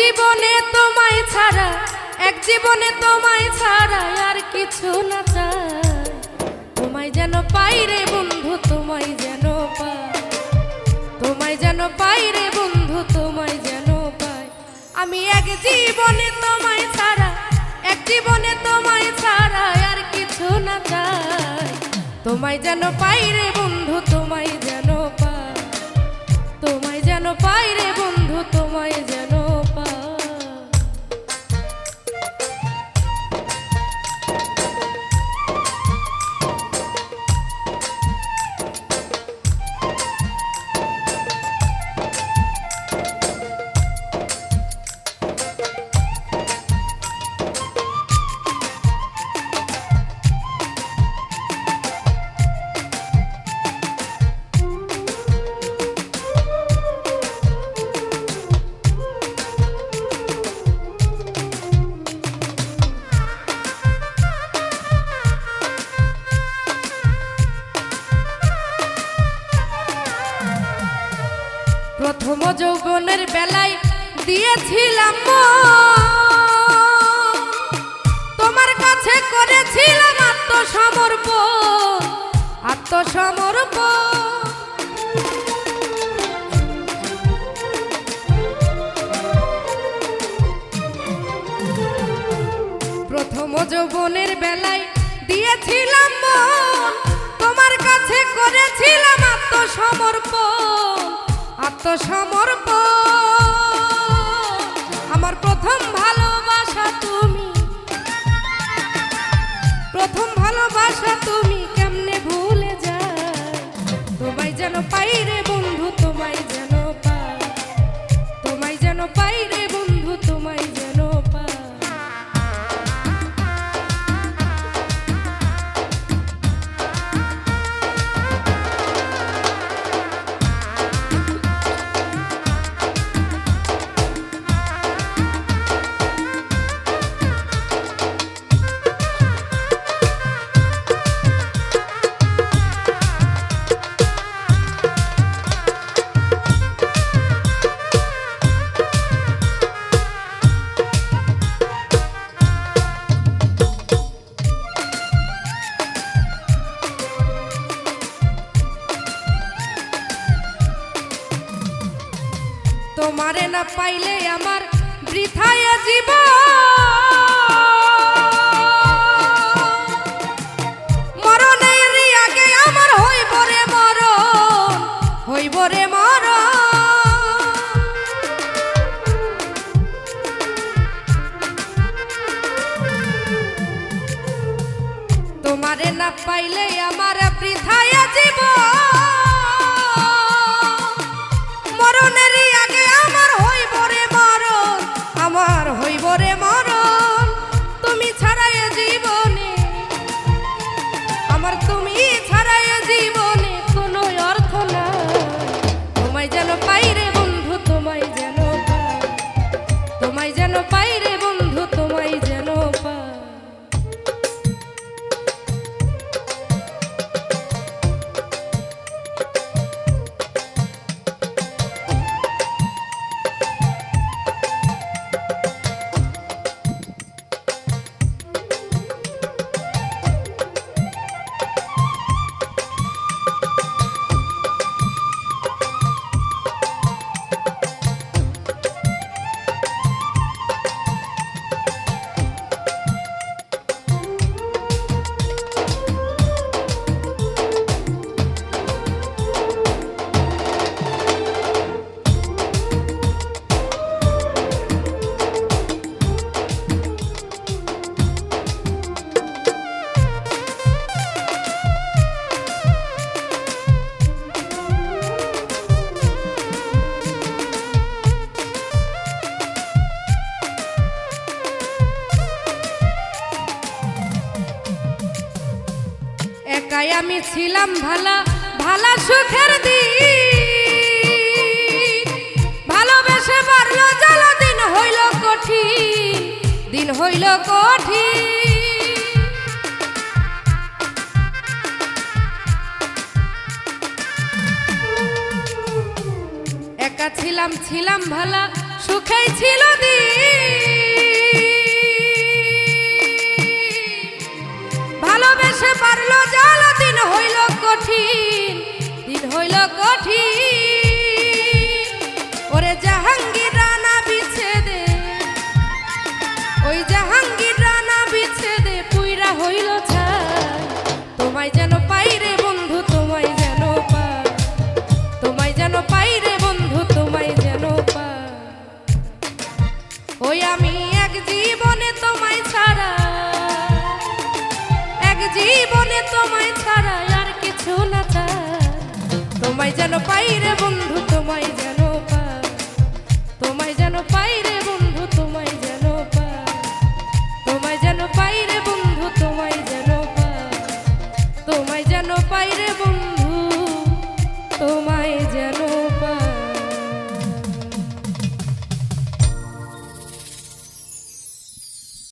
জীবনে তোমায় ছাড়া, এক জীবনে তোমায় ছাড়া আর কিছু না চাই। তোমায় যেন পাই রে বন্ধু, তোমায় যেন পাই। তোমায় যেন পাই রে বন্ধু, তোমায় যেন পাই। আমি এক জীবনে তোমায় ছাড়া, এক জীবনে তোমায় ছাড়া আর কিছু না চাই। তোমায় যেন পাই রে বন্ধু, তোমায় যেন পাই। তোমায় যেন পাই রে বন্ধু, তোমায় যেন যৌবনের বেলায় দিয়েছিলাম। তোমার কাছে করেছিলাম আত্মসমর্পণ আত্মসমর্পণ প্রথম যৌবনের বেলায় দিয়েছিলাম তোমার কাছে করেছিলাম আত্মসমর্পণ আমার প্রথম ভালোবাসা তুমি। প্রথম ভালোবাসা তুমি কেমনে ভুলে যায়? তোমায় যেন পাই তোমারে না পাইলে আমার বৃথায় জীব আগে আমার তাই আমি ছিলাম ভালা ভালা সুখের দিন। ভালোবেসে পারল জল দিন হইল কঠিন, দিন হইল কঠিন। একা ছিলাম ছিলাম ভালা, সুখেই ছিল দিন। যেন পাই রে বন্ধু, তোমায় যেন পাই। ওই আমি এক জীবনে তোমায় ছাড়া, এক জীবনে তোমায় ছাড়া আর কিছু না চাই। তোমায় যেন পাই রে বন্ধু, তোমায়